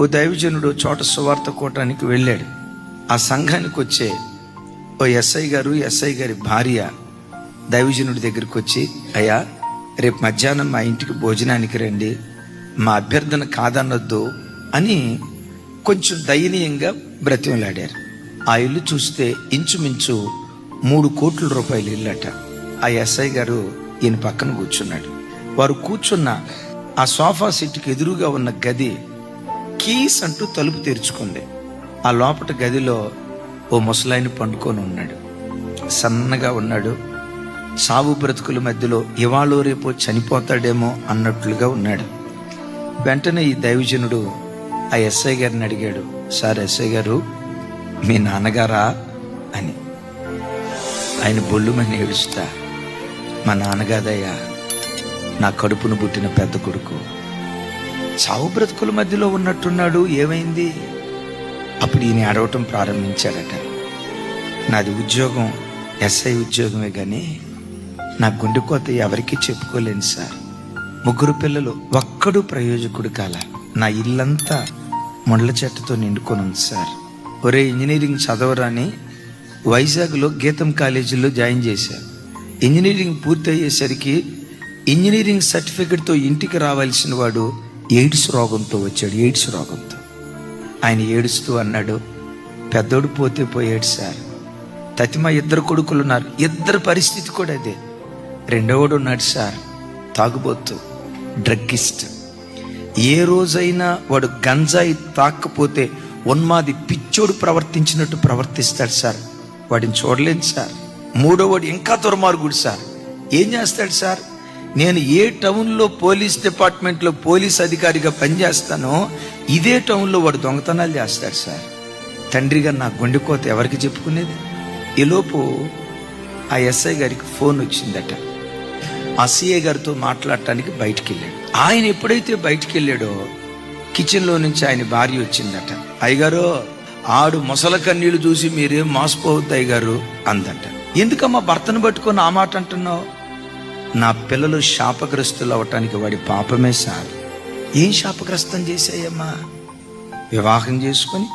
ఓ దైవజనుడు చోట సువార్త కోటానికి వెళ్ళాడు. ఆ సంఘానికి వచ్చే ఓ ఎస్ఐ గారు ఎస్ఐ గారి భార్య దైవజనుడి దగ్గరికి వచ్చి అయ్యా రేపు మధ్యాహ్నం మా ఇంటికి భోజనానికి రండి మా అభ్యర్థన కాదనొద్దు అని కొంచెం దయనీయంగా బ్రతిమలాడారు. ఆ ఇల్లు చూస్తే ఇంచుమించు మూడు కోట్ల రూపాయలు ఇల్లట. ఆ ఎస్ఐ గారు ఈయన పక్కన కూర్చున్నాడు. వారు కూర్చున్న ఆ సోఫా సెట్కి ఎదురుగా ఉన్న గది కీస్ అంటూ తలుపు తెరుచుకుంది. ఆ లోపట గదిలో ఓ ముసలాయిని పండుకొని ఉన్నాడు. సన్నగా ఉన్నాడు. సావు బ్రతుకుల మధ్యలో ఇవాళో రేపో చనిపోతాడేమో అన్నట్లుగా ఉన్నాడు. వెంటనే ఈ దైవజనుడు ఆ ఎస్ఐ గారిని అడిగాడు సార్ ఎస్ఐ గారు మీ నాన్నగారా? అని. ఆయన బొల్లుమని ఏడుస్తా మా నాన్నగాదయ్యా నా కడుపును పుట్టిన పెద్ద కొడుకు. చావు బ్రతుకుల మధ్యలో ఉన్నట్టున్నాడు ఏమైంది? అప్పుడు ఈయన అడవటం ప్రారంభించాడట నాది ఉద్యోగం ఎస్ఐ ఉద్యోగమే కానీ నా గుండెకోత ఎవరికీ చెప్పుకోలేను సార్. ముగ్గురు పిల్లలు ఒక్కడు ప్రయోజకుడు కాల. నా ఇల్లంతా మొండ్ల చెట్టుతో నిండుకొని ఉంది సార్. ఒరే ఇంజనీరింగ్ చదవరాని వైజాగ్లో గీతం కాలేజీలో జాయిన్ చేశారు ఇంజనీరింగ్ పూర్తి అయ్యేసరికి ఇంజనీరింగ్ సర్టిఫికెట్తో ఇంటికి రావాల్సిన వాడు ఎయిడ్స్ రోగంతో వచ్చాడు ఎయిడ్స్ రోగంతో. ఆయన ఏడుస్తూ అన్నాడు పెద్దోడు పోతే పోయాడు సార్. తతిమ ఇద్దరు కొడుకులు ఉన్నారు ఇద్దరు పరిస్థితి కూడా అదే రెండోవాడు ఉన్నాడు సార్ తాగుబోతు డ్రగ్గిస్ట్. ఏ రోజైనా వాడు గంజాయి తాకపోతే ఉన్మాది పిచ్చోడు ప్రవర్తించినట్టు ప్రవర్తిస్తాడు సార్. వాడిని చూడలేదు సార్. మూడోవాడు ఇంకా దుర్మార్గుడు సార్. ఏం చేస్తాడు సార్? నేను ఏ టౌన్లో పోలీస్ డిపార్ట్మెంట్లో పోలీస్ అధికారిగా పనిచేస్తానో ఇదే టౌన్లో వాడు దొంగతనాలు చేస్తాడు సార్. తండ్రిగా నా గుండెకోత ఎవరికి చెప్పుకునేది? ఈలోపు ఆ ఎస్ఐ గారికి ఫోన్ వచ్చిందట. ఆ సిఐ గారితో మాట్లాడటానికి బయటికి వెళ్ళాడు ఆయన ఎప్పుడైతే బయటికి వెళ్ళాడో కిచెన్లో నుంచి ఆయన భార్య వచ్చిందట. అయ్యగారు ఆడు మొసల కన్నీళ్ళు చూసి మీరేం మోసపోవద్దు అయ్యగారు అందట. ఎందుకమ్మా భర్తను పట్టుకొని ఆ మాట అంటున్నావు? నా పిల్లలు శాపగ్రస్తులు అవటానికి వాడి పాపమే సార్. ఏం శాపగ్రస్తం చేశాయమ్మా? వివాహం చేసుకొని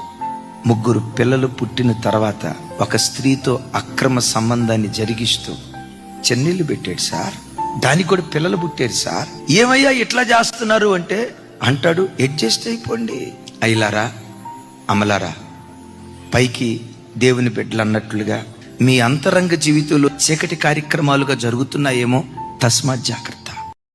ముగ్గురు పిల్లలు పుట్టిన తర్వాత ఒక స్త్రీతో అక్రమ సంబంధాన్ని జరిగిస్తూ చెన్నీళ్ళు పెట్టాడు సార్. దానికి కూడా పిల్లలు పుట్టారు సార్. ఏమయ్యా ఇట్లా చేస్తున్నారు అంటే అంటాడు అడ్జస్ట్ అయిపోండి. అయిలారా అమలారా పైకి దేవుని బిడ్డలు అన్నట్లుగా మీ అంతరంగ జీవితంలో చీకటి కార్యక్రమాలుగా జరుగుతున్నాయేమో తస్మాత్ జాగ్రత్త